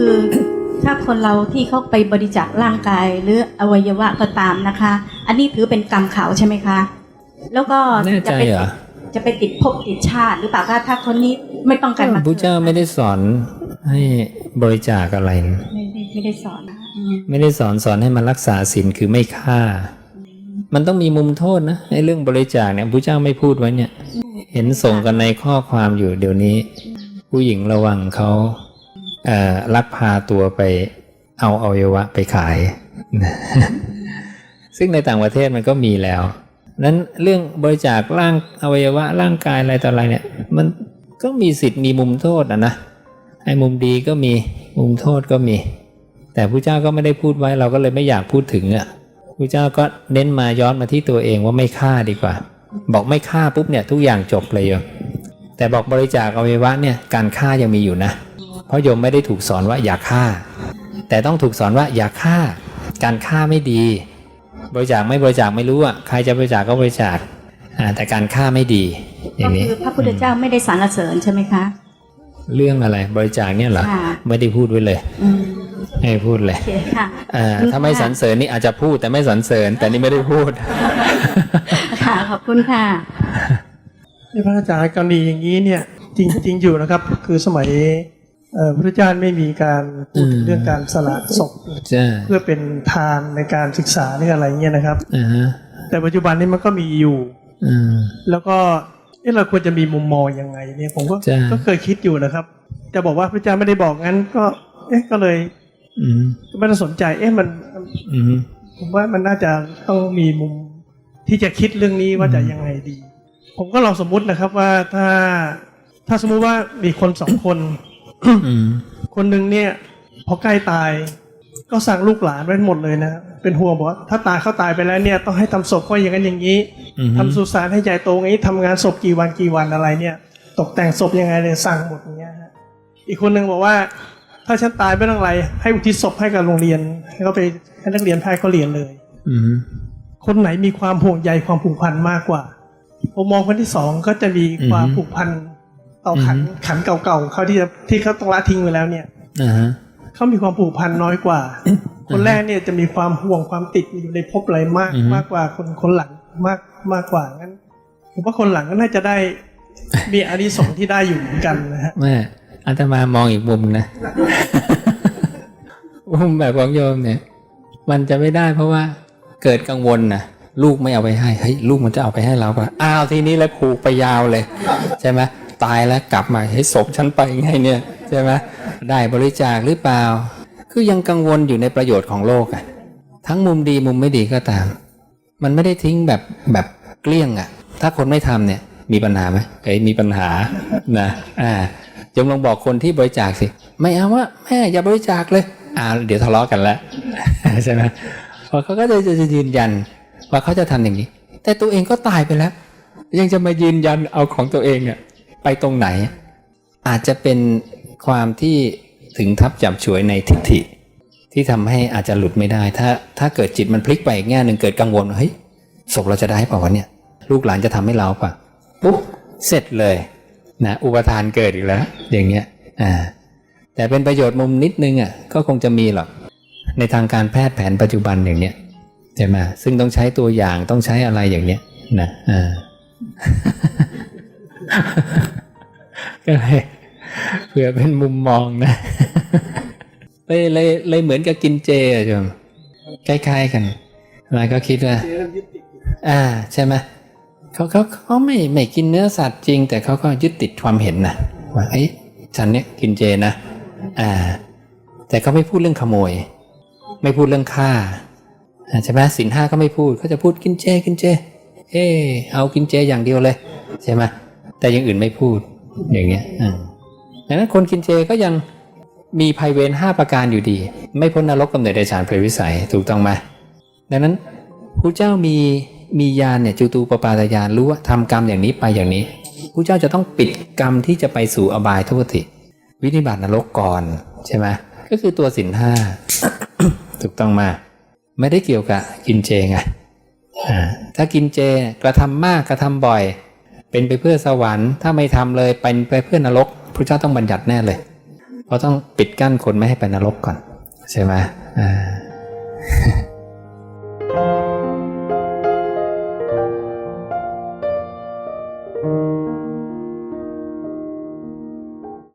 คือถ้าคนเราที่เขาไปบริจาคร่างกาย หรืออวัยวะก็ตามนะคะ อันนี้ถือเป็นกรรมเขาใช่ไหมคะ แล้วก็แน่ใจจะไปเหรอจะไปติดภพติดชาติ หรือเปล่าคะถ้าคนนี้ไม่ต้องการมาพระเจ้าไม่ได้สอนให้บริจาคอะไรนะไม่ไม่ไม่ได้สอนนะคะอืมไม่ได้สอนสอนให้มันรักษาศีลคือไม่ฆ่า มันต้องมีมุมโทษนะในเรื่องบริจาคเนี่ยพระเจ้าไม่พูดไว้เนี่ย เห็นส่งกันในข้อความอยู่เดี๋ยวนี้ ผู้หญิงระวังเขาเอ่อ ลักพาตัวไปเอาอวัยวะไปขาย ซึ่งในต่างประเทศมันก็มีแล้ว นั้นเรื่องบริจาคร่างอวัยวะร่างกายอะไรต่ออะไรเนี่ย มันก็มีสิทธิ์มีมุมโทษอะนะไอ้มุมดีก็มีมุมโทษก็มี แต่พระเจ้าก็ไม่ได้พูดไว้เราก็เลยไม่อยากพูดถึงอะพระเจ้าก็เน้นมาย้อนมาที่ตัวเองว่าไม่ฆ่าดีกว่า บอกไม่ฆ่าปุ๊บเนี่ยทุกอย่างจบเลยโยมแต่บอกบริจาคอวัยวะเนี่ยการฆ่ายังมีอยู่นะ เพราะโยมไม่ได้ถูกสอนว่าอย่าฆ่า แต่ต้องถูกสอนว่าอย่าฆ่า การฆ่าไม่ดี บริจาคไม่บริจาคไม่รู้อะใครจะบริจาคก็บริจาคอ่าแต่การฆ่าไม่ดีอก็ย่างนี้คือพระพุทธเจ้าไม่ได้สรรเสริญใช่ไหมคะ เรื่องอะไรบริจาคเนี่ยเหรอค่ะไม่ได้พูดไว้เลยอืมไม่ได้พูดเลยโอเคค่ะอ่าถ้าไม่สรรเสริญนี่อาจจะพูดแต่ไม่สรรเสริญ แต่นี่ไม่ได้พูด ค่ะขอบคุณค่ะนี่พระอาจารย์กรณีอย่างนี้เนี่ย จริงจริงอยู่นะครับ คือสมัยเอ่อ พระเจ้าไม่มีการพูดถึงอืมเรื่องการสละศพจ้าเพื่อเป็นทานในการศึกษาหรืออะไรเงี้ยนะครับอ่าฮะแต่ปัจจุบันนี้มันก็มีอยู่อืมแล้วก็เอ๊ะเราควรจะมีมุมมองยังไงเนี่ยผมก็จ้ะก็เคยคิดอยู่นะครับ จะบอกว่าพระเจ้าไม่ได้บอกงั้นก็ เอ๊ะก็เลยอืมไม่ได้สนใจ เอ๊ะมันอืมผมว่ามันน่าจะต้องมีมุมที่จะคิดเรื่องนี้ว่าจะยังไงดี ผมก็ลองสมมุตินะครับว่าถ้าถ้าสมมุติว่ามีคนสองคนอืม คนหนึ่งเนี่ย พอใกล้ตาย ก็สั่งลูกหลานไว้หมดเลยนะ เป็นห่วงบอกว่าถ้าตายเขาตายไปแล้วเนี่ย ต้องให้ทำศพก็อย่างนั้นอย่างนี้อืมทำสุสานให้ใหญ่โตอย่างนี้ทำงานศพกี่วันกี่วันอะไรเนี่ย ตกแต่งศพยังไงเลยสั่งหมดอย่างเงี้ยฮะอีกคนหนึ่งบอกว่า ถ้าฉันตายไม่ต้องไร ให้อุทิศศพให้กับโรงเรียนให้เขาไปให้นักเรียนแพทย์เขาเรียนเลยอืมคนไหนมีความห่วงใยความผูกพันมากกว่าผมมองคนที่สองก็จะมีความผูกพัน ต่อขันขันเก่าๆเขาที่จะที่เขาต้องละทิ้งไปแล้วเนี่ยอ่าฮะเขามีความผูกพันน้อยกว่า คนแรกเนี่ยจะมีความห่วงความติดอยู่ในภพอะไรมากอือฮึมากกว่าคนคนหลังมากมากกว่างั้นผมว่าคนหลังก็น่าจะได้ มีอานิสงส์ที่ได้อยู่เหมือนกันนะฮะแม่อาตมามองอีกมุมนะมุมแบบของโยมเนี่ย มันจะไม่ได้เพราะว่าเกิดกังวลนะลูกไม่เอาไปให้เฮ้ยลูกมันจะเอาไปให้เราปะอ้าวทีนี้แล้วผูกไปยาวเลย ใช่ไหม ตายแล้วกลับมาให้ศพฉันไปไงเนี่ยใช่ไหมได้บริจาคหรือเปล่า คือยังกังวลอยู่ในประโยชน์ของโลกอะทั้งมุมดีมุมไม่ดีก็ตาม มันไม่ได้ทิ้งแบบแบบเกลี้ยงอะถ้าคนไม่ทำเนี่ย มีปัญหาไหมเอ้ยมีปัญหานะอ่าจงลองบอกคนที่บริจาคสิ ไม่เอาว่าแม่อย่าบริจาคเลยอ่าเดี๋ยวทะเลาะกันแล้วใช่ไหมเพราะเขาก็จะจะยืนยันว่าเขาจะทำอย่างนี้ แต่ตัวเองก็ตายไปแล้ว ยังจะมายืนยันเอาของตัวเองอะ ไปตรงไหน อาจจะเป็นความที่ถึงทับจับฉวยในทิฏฐิ ที่ทำให้อาจจะหลุดไม่ได้ ถ้าถ้าเกิดจิตมันพลิกไปอีกแง่หนึ่งเกิดกังวลเฮ้ยศพเราจะได้เปล่าวะเนี่ย ลูกหลานจะทำให้เราเปล่ะปุ๊บเสร็จเลยนะอุปทานเกิดอีกแล้ว อย่างเงี้ยอ่าแต่เป็นประโยชน์มุมนิดนึงอะก็คงจะมีหรอกในทางการแพทย์แผนปัจจุบันอย่างเนี้ยใช่ไหมซึ่งต้องใช้ตัวอย่างต้องใช้อะไรอย่างเนี้ยนะอ่า ก็เลยเผื่อเป็นมุมมองนะเลยเลยเลยเหมือนกับกินเจอะจมใกล้ๆกันมาก็คิดว่าอ่า ใช่ไหมเขาเขาเขาไม่ไม่กินเนื้อสัตว์จริง แต่เขาก็ยึดติดความเห็นนะว่าเอ้ยฉันเนี้ยกินเจนะอ่า แต่เขาไม่พูดเรื่องขโมย ไม่พูดเรื่องฆ่าอ่าใช่ไหมสินห้าก็ไม่พูดเขาจะพูดกินเจกินเจ เออเอากินเจอย่างเดียวเลย ใช่ไหมแต่อย่างอื่นไม่พูด อย่างเงี้ยอ่าดังนั้นคนกินเจก็ยังมีภัยเวรห้าประการอยู่ดี ไม่พ้นนรกกำเนิดเดชานเพลวิสัยถูกต้องไหมดังนั้นพระเจ้ามีมีญาณเนี่ยจูตูปปาตญาณรู้ว่าทำกรรมอย่างนี้ไปอย่างนี้พระเจ้าจะต้องปิดกรรมที่จะไปสู่อบายทุกติ วินิบาตนรกก่อนใช่ไหมก็คือตัวสินห้าถูกต้องมา ไม่ได้เกี่ยวกับกินเจไงอ่าถ้ากินเจกระทำมากกระทำบ่อย เป็นไปเพื่อสวรรค์ ถ้าไม่ทำเลยเป็นไปเพื่อนรกพระเจ้าต้องบัญญัติแน่เลย เพราะต้องปิดกั้นคนไม่ให้ไปนรกก่อน ใช่ไหมอ่า